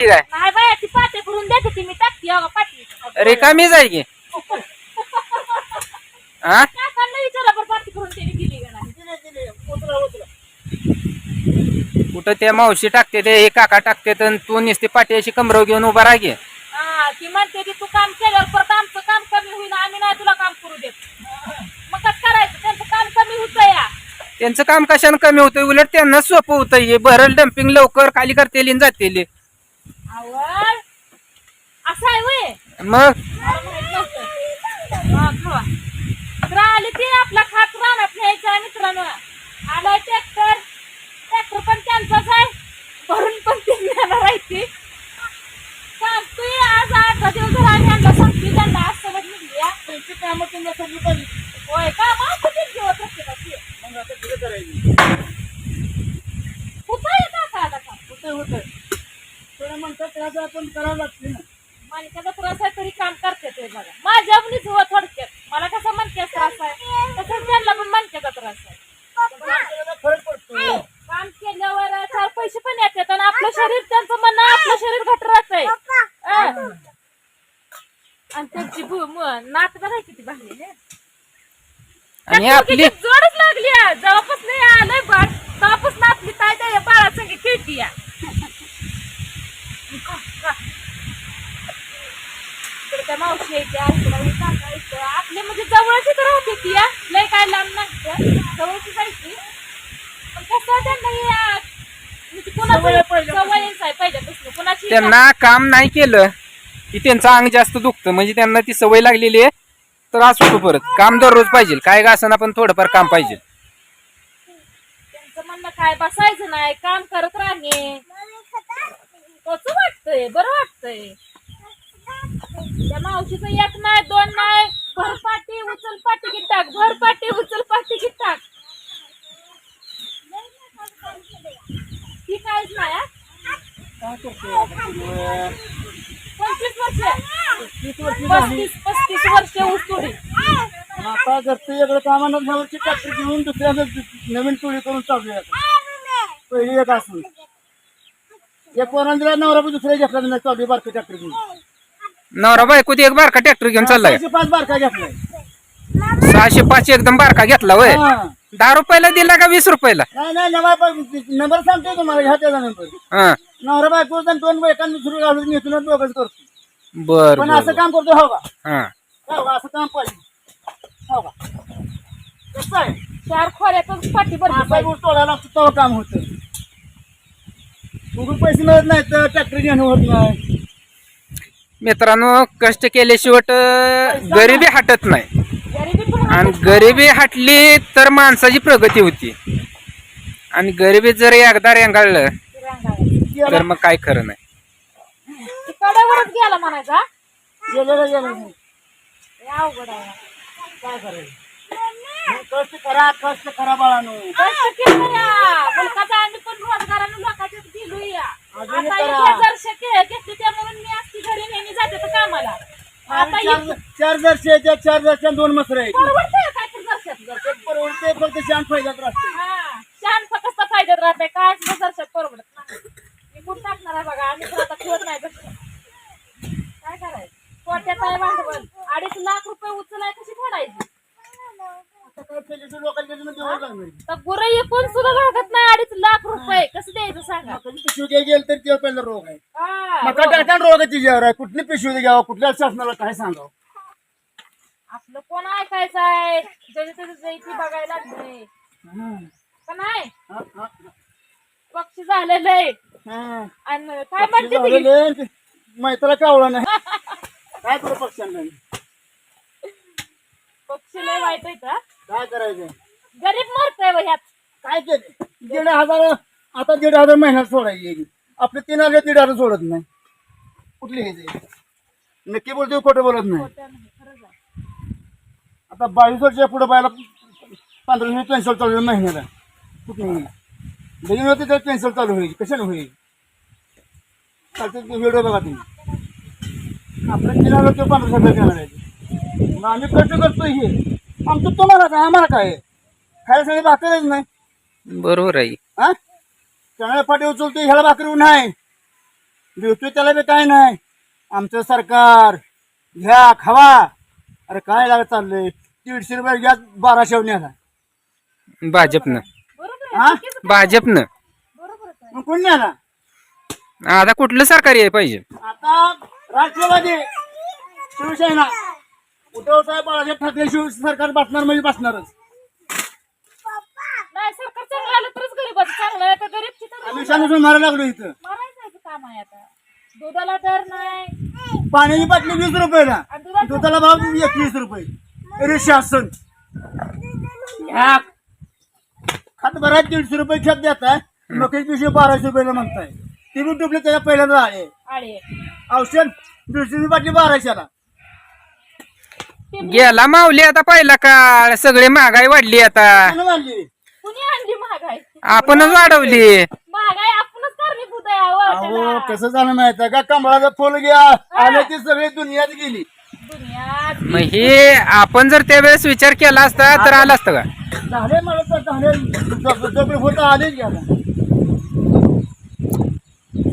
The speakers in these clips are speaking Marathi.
ठीक आहे. नाही बाया ती पाते करून देते ती मी टाकते अगं पाठी रिकामी जाय की? हा काकांना विचारा बरं पाती करून त्याने दिली का नाही? कुठं त्या मावशी टाकते ते हे काका टाकते तर तू नुसती पाठी अशी कमरव घेऊन उभा राहा की. हा ती म्हणते की तू काम केल्यावर परत आमचं काम कमी होईल आम्ही नाही तुला काम करू देत. मग कसं करायचं? त्यांचं काम कमी होतं या. त्यांचं काम कशाने कमी होतं उलट त्यांना सोपं होतं हे. भरल डम्पिंग लवकर खाली करतेली आणि जातेली. आवड असं आहे वय. मग. हा, खावा. तर आली ती आपला खात राहणार न्यायचा मित्रांनो. आलाय ट्रॅक्टर ट्रॅक्टर पण त्यांचाच आहे. भरून पण ते नेणार आहे ती. सांगतोय आज अठरा दिवस झाला आम्ही आणला सांगतोय त्यांना आज सगळं निघली या. त्यांची कामं त्यांना सगळी पाहिजे होय का? मग कुठे घेऊ प्रत्येकाची मग आता पुढे करायची. कुठं आहे काका आता? का होतंय होतंय थोडं म्हणतात त्याचं आपण करावं लागते ना. माणसाचा त्रास आहे तरी काम करते ते बघा. माझ्या मुलीच हुआ थोडक्यात. मला कसं मनक्याचा त्रास आहे? तसंच त्यांना पण मनक्याचा त्रास आहे. पण आपल्याला फरक पडतो. काम केल्यावर चार पैसे पण येतात आणि आपलं शरीर त्यांचं म्हणणं आपलं शरीर घट राहतंय. अं. आणि त्यांची भू- म- नात किती भांडली आणि आपली जोडच लागली आहे. जेव्हापासून हे आलंय बाळ तेव्हापासून आपली ताई त्या बाळा संग खेळती या इकडे त्या मावशी यायच्या इकडे हे काका यायचं. आपले म्हणजे जवळच राहते ती या लय काय लांब नाही जवळची जायची पण कसं त्यांना म्हणजे सवय कोणाचं आहे पहिल्यापासून. सवयच आहे पहिल्यापासून. कोणाची त्यांना काम नाही केलं की त्यांचं अंग जास्त दुखतं. म्हणजे त्यांना ती सवय लागलेली आहे त्रास होतो परत. काम दररोज पाहिजे. काय का असं पण थोडंफार काम पाहिजे. त्यांचं म्हणणं काय बसायचं नाही काम करत राहणे. वाटतंय बरं वाटतंय. त्या मावशीचं एक नाही दोन नाही. भर पाटी उचल पाटी की टाक भर पाटी उचल पाटी की टाक. ती काहीच नाही हा? काय करतो? आपण तुला? पंचवीस वर्ष. तीस वर्षी झाली. पस्तीस पस्तीस वर्ष ऊस तोडी आणि आता घरचं वेगळं कामानं झावरची ट्रॅक्टर घेऊन दुसऱ्या नवीन टोळी करून चालू आहे पहिली एक असून. एक पोरांना नवरा पण दुसऱ्या घेतला नाही चालू बारका ट्रॅक्टर घेऊन. नवरा बायको ते एक बारका ट्रॅक्टर घेऊन चाललाय. सहाशे पाच बारका घेतलाय. सहाशे पाच एकदम बारका घेतला वय हा. दहा रुपयाला दिला का वीस रुपयाला? नाही नाही नवा नंबर सांगतो तुम्हाला ह्या त्याचा नंबर. हा. नवरा बायको आणि दोन बायकांनी सुरू घालून नेतून दोघंच करतो बर पण बर असं काम करतो हो का? हा. हो का असं काम पाहिजे. हो का? कसं आहे? चार खोऱ्यातच पाठी भरली असा पाहिजे ऊस तोडायला लागतो तेव्हा काम होतं. पैसे मिळत नाही तर ट्रॅक्टर घेणं होत नाही. मित्रांनो कष्ट केल्याशिवाय गरिबी हटत नाही. आणि गरिबी हटली तर माणसाची प्रगती होती. आणि गरिबी जर एकदा रेंगाळलं. तर मग काय खरं नाही. कड्यावरच गेला म्हणायचा गेलेलं गेलं अवघड आहे. काय करायचं? मग कष्ट करा कष्ट करा बाळानो. कष्ट केलं या मुलकाचा आम्ही पण रोजगारानं लोकांच्यात गेलो या अजून आता करा. एक हजार शक्य घेतली त्यामुळे मी असती घरी नेहमी जाते तर कामाला. आता चार इथं- चार जर्शी दोन मसर आहेत. परवडतंय काय तर दर्शक परवडते फक्त शांत फायद्यात राहते. हा छान फक्त फायद्यात राहते? काय दर्शक परवडत नाही? मी कुठं टाकणार आहे बघा? आम्ही तर आता ठेवत नाही काय करायचं? पोट्यात आहे भांडवल. अडीच लाख रुपये उचलाय कशी फेडायची आता काय केल्याचं लोकांच्या ह्याच्यानं देवाला लागणार. तर गुरं एकूण सुद्धा लागत नाही अडीच लाख रुपये. कसं द्यायचं सांगा? पिशवी घ्यायला गेलं तर तेव्हा पहिला रोग आहे. मका टाकता रोग आहे तिच्यावर आहे? कुठली पिशवी घ्यावं? कुठल्या शासनाला काय सांगावं? आपलं कोण ऐकायचं आहे? ज्याच्या त्याच्या जैती बघायला लागले. का नाही. पक्षी झालेलं. आहे. आणि काय म्हणते ती? मैत्राला कावळा नाही? काय करू पक्षांना पक्षी लय वाईट आहे का काय करायचं? गरीब मरतोय बघ ह्यात काय केले दीड हज़ार आता दीड हज़ार महिन्यात सोडायची आपले तीन हज़ार दीड हज़ार सोडत नाही. कुठली घ्यायची नक्की बोलते खोटं बोलत नाही. खरंच आहे. आता बावीस वर्षाच्या पुढे बायला पंधराशे पेन्सिल चालू होईल महिन्याला. कुठे होईल? लगीन होते तर पेन्सिल चालू होईल. कशाने होईल? चालते व्हिडिओ बघा तुम्ही. आपलं तीन हज़ार ते पंधराशे रुपये देणार आहे. मग आम्ही खर्च करतो हे. आमचं तुम्हाला काय आम्हाला काय आहे? खायला सगळी भाकरच नाही. बरोबर आहे. हा? चणा पाठी उचलतो ह्याला भाकरी नाही देतो त्याला बी काय नाही. आमचं सरकार घ्या खावा. अरे काय लागत चाललंय? दीडशे रुपये गॅस बाराशे न्याला बरोबर भाजपनं. हा? आहे चुकीचं भाजपनं. आहे. मग कोण न्याला आता कुठलं सरकार याय पाहिजे? आता राष्ट्रवादी शिवसेना. उद्धव साहेब बाळासाहेब ठाकरे शिव सरकार बसणार म्हणजे बसणारच नाही सरकार चांगलं आलं तरच गरीब चित्र सांगून मारायला लागलो इथं. मारायचं काम आहे आता. दुधाला दर नाही. पाण्याची बाटली वीस रुपयाला. आणि दुधाचं दुधाला भाव एकवीस रुपये. अरे शासन. ह्या खात भरात दीडशे रुपये खेप देताय. मग पिशवी बाराशे रुपयाला म्हणताय ती बी डुबले त्याच्या पहिल्यांदा आळे औषध दीडशे बाटली बाराशेला. गेला माऊली आता पहिला काळ. सगळे महागाई वाढली आता. मानली कुणी आणली महागाई? आपणच वाढवली. महागाई आपणच कारणीभूत आहे अहो अहो त्याला. कसं झालं माहीत आहे का? कमळाचा फुल घ्या. आले ती सगळी दुनियात गेली. दुनियात मग हे आपण जर त्यावेळेस विचार केला असता तर आला असतं का? झाले मला तर झाले. जबरी होत आलेच घ्या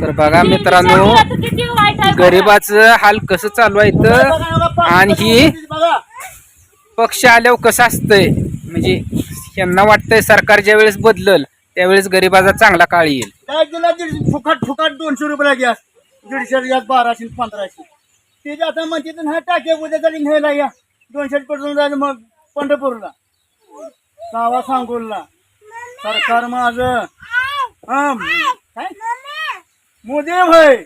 तर बघा मित्रांनो विचार केला तर किती वाईट आहे बघा. गरिबाचं हाल कसं चालू आहे तर आणि ही बघा. पक्ष आल्यावर कसं असतंय? म्हणजे यांना वाटतंय सरकार ज्या वेळेस बदलल त्यावेळेस गरिबाचा चांगला काळ येईल. काय दिला? दीडशे फुकट फुकट दोनशे रुपयाला गॅस. दीडशे गॅस बाराशे पंधराशे. ते जे आता म्हणते तर हा टाके उद्या तरी न्यायला या. दोनशे पडून जायचं मग पंढरपूरला. गावा सांगोलला. सरकार माझं. हा. काय? मोदी होय.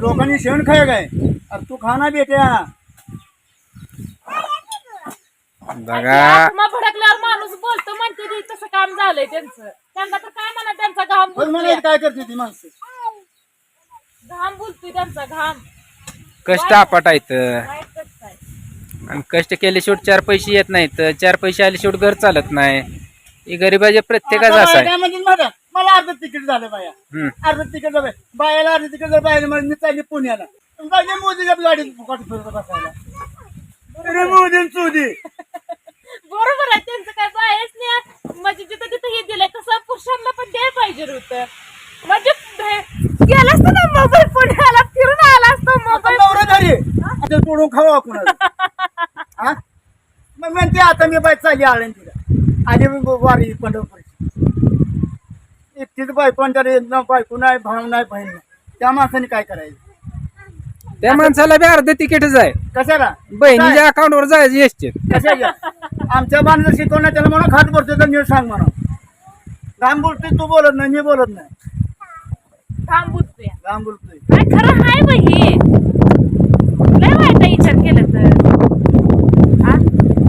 लोकांनी शेण खाय काय? अरे तू खाना बेट्या. बघा. तसं काम झालंय त्यांचं. त्यांना तर काय म्हणा त्यांचा घाम पण बोलतोय काय करते ती माणसं? घाम बोलतोय त्यांचा घाम. कष्ट आपट आहेत. आणि कष्ट केले शेवट चार पैसे येत नाहीत. चार पैसे आले शेवट घर चालत नाही. हे गरिबाच्या प्रत्येकाचं आता असं बाया आहे आहे? मला अर्ध तिकीट झालं बाया. हम्म. अर्ध तिकीट झालं बायाला अर्ध तिकीट झालं बायाला म्हणजे मी चालली पुण्याला. चालली मोदीच्या गाडीत फुकट फिरत बसायला. अरे मोदी चोदी बरोबर आहे त्यांचं काय बायच नाही म्हणजे जिथं तिथं हे दिलंय तसं पुरुषांना पण द्यायला पाहिजे होतं. म्हणजे गेला असतं ना मोबाईल पुण्याला फिरून आला असतो मोबाईल झाली तोडून खावा कुणाला हा? मग म्हणते आता मी बाय चालली आळंदीला. आली मी वारी पंढरपूर एकटीच बायको आणि त्याला न बायको नाही भाव नाही बहीण नाही. त्या माणसाने काय करायचं? त्या माणसाला बी अर्ध तिकीटच आहे. कशाला? बहिणीच्या अकाउंटवर जायचं एसटी कशाला? आमच्या बांधलं शिकवणार त्याला म्हणा खात बोलतोय तर नीट सांग म्हणा. घाम बोलतोय तू बोलत नाही मी बोलत नाही. घाम बोलतोय घाम बोलतोय काय खरं आहे बाई हे. लय वाईट आहे विचार केलं तर. हा?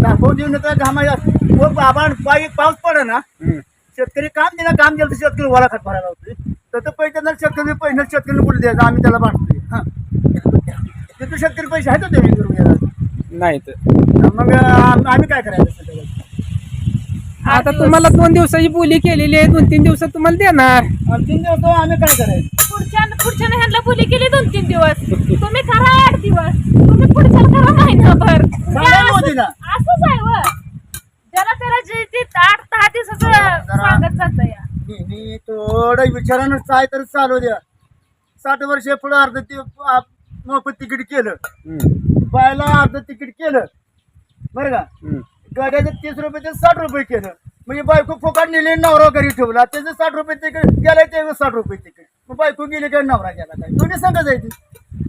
दाखवून देऊन तर घामा व बाबा बाई पाऊस पडे ना शेतकरी काम दिलं काम दिलं तर शेतकरी वाला खात भरायला होते तर ते पैसे देणार शेतकरी पैसे शेतकरी कुठे द्यायचं? आम्ही त्याला बांधतोय. हा. तिथे शेतकरी पैसे आहेत ते वीस रुपये नाही तर मग आम- आम्ही काय करायचं सध्या? आता तुम्हाला दोन दिवसाची बोली केलेली आहे दोन तीन दिवसात तुम्हाला देणार. तीन दिवस तो आम्ही काय करायचं? पुढच्या पुढच्याने ह्यांना बोली केली दोन तीन दिवस. तुम्ही करा आठ दिवस. तुम्ही पुढच्या करा महिनाभर सांगा हे मोदीला. असं- असंच आहे व. ज्याला त्याला जे ते आठ दहा दिवसाचं जरा- सांगत जात या. मी थोडं विचारानं काय तर चालू द्या. साठ वर्ष पुढे अर्ध ते मोफत तिकीट केलं. हम्म. बायला अर्ध तिकीट केलं. बरं का? हम्म. गाड्याचं तीस रुपये ते साठ रुपये केलं. म्हणजे बायको फुकाट नेली नवरा घरी ठेवला. त्याचं साठ रुपये तिकीट गेलं ते साठ रुपये तिकीट. मग बायको गेली काय नवरा गेला काय? दोन्ही संघ जायची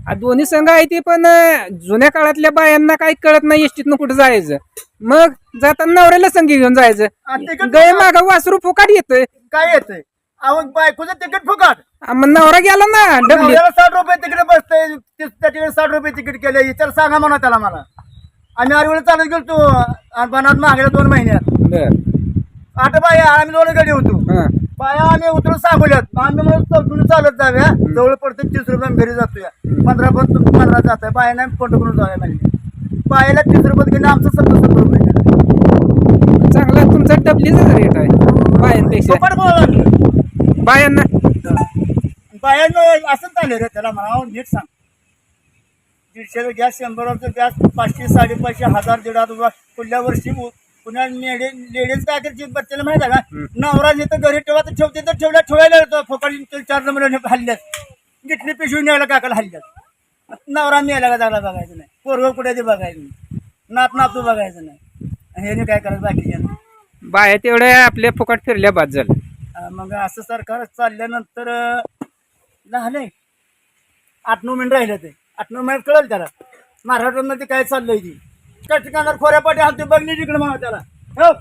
आ, दोन्ही संघ आहे ते पण अं, जुन्या काळातल्या बायांना काही कळत नाही एसटीतनं कुठं जायचं. मग जाताना नवऱ्याला संगी घेऊन जायचं. तिकीट गय माग वासरू फुकाट येतोय. काय येतंय? अहो बायकोचं तिकीट फुकाट. आ, मग नवरा गेला ना डबली. नवऱ्याला साठ रुपये तिकीट बसतंय तीस- त्या तिकीट साठ रुपये तिकीट केलं इतर सांगा म्हणा त्याला मला. आम्ही आरवेळी चालत गेलो तो बनात मागल्या दोन महिन्यात. बर. आठ बाया आम्ही दोन गाडी होतो. हा. बाया आम्ही उतरून सांगोल्यात आम्ही म्हणून चौथून चालत जाऊया. जवळ पडते तीस रुपये आम्ही घरी जातोया. पंधरा पण पंधरा जात आहे बाया नाही पंढरपूर जाऊया म्हणजे बायाला तीस रुपये गेले आमचं सत्तर सत्तर रुपये गेलं. चांगला तुमचा डबलीचा रेट आहे. बायांपेक्षा. बायांना बायानं असं चालेल रे त्याला म्हणावं नीट सांग. दीडशे गॅस शंभराचं गॅस पाचशे साडेपाचशे हजार दीड हजार रुपये. पुढल्या वर्षी पुन्हा लेडी लेडीज काय करते बच्चेला माहिती आहे का? नवरा जिथं घरी ठेवा तर ठेवते तर ठेवल्या ठेवायला येतो. फुकट चार नंबर हल्ल्यात. घेतली पिशवी न्यायला काकाला हल्ल्यात. नवरा न्यायला का जायला बघायचं नाही. पोरग कुठे ते बघायचं नाही. नात नातू बघायचं नाही. हे काय करायचं बाकीच्या बाया तेवढ्या आपल्या फुकट फिरल्या बाद झालं. मग असं सरकार चालल्यानंतर झालंय आठ नऊ मिनिट राहिलं ते. आठ नऊ मिनिट कळेल त्याला. महाराष्ट्रामध्ये काय चाललंय ती? त्या ठिकाणावर खोऱ्या पाठी हात बघली तिकडे मग त्याला. हो